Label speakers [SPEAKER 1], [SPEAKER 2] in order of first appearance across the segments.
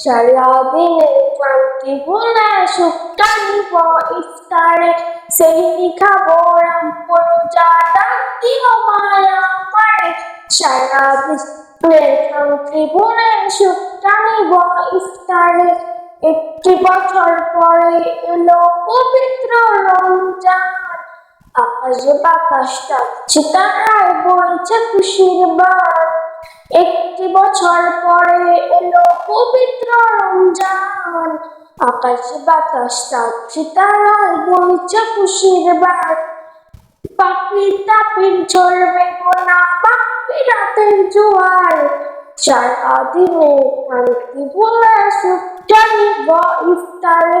[SPEAKER 1] সারাদিনে ক্লান্তি ভুলে নিব ইফতারে সেই খাব রাম করো চারা দিও মায়া ইফতারে একটি বছর পরে এলো পবিত্র রমজান আকাশ বাতাসটা চিতারায় বইছে খুশির বান একটি বছর পরে এলো পবিত্র রমজান। আকাশ বাতাসটা চিতারায় বইছে খুশির বান পাপি তাপির ঝরবে গোনা বাপি রাতের জোয়ার। সারাদিনে শান্তি ভুলে সুখ জানিব ইফতারে।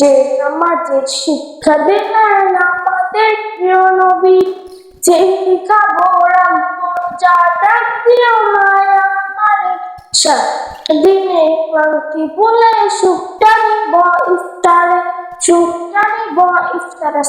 [SPEAKER 1] যে নামাজের শিক্ষা দিলেন আমাদের প্রিয় নবী, যে খাব রাখব যা ডাক দিও দিনে ক্লান্তি বলে সুখটা নিব ইফতারে সুখটা নিব ইফতারে।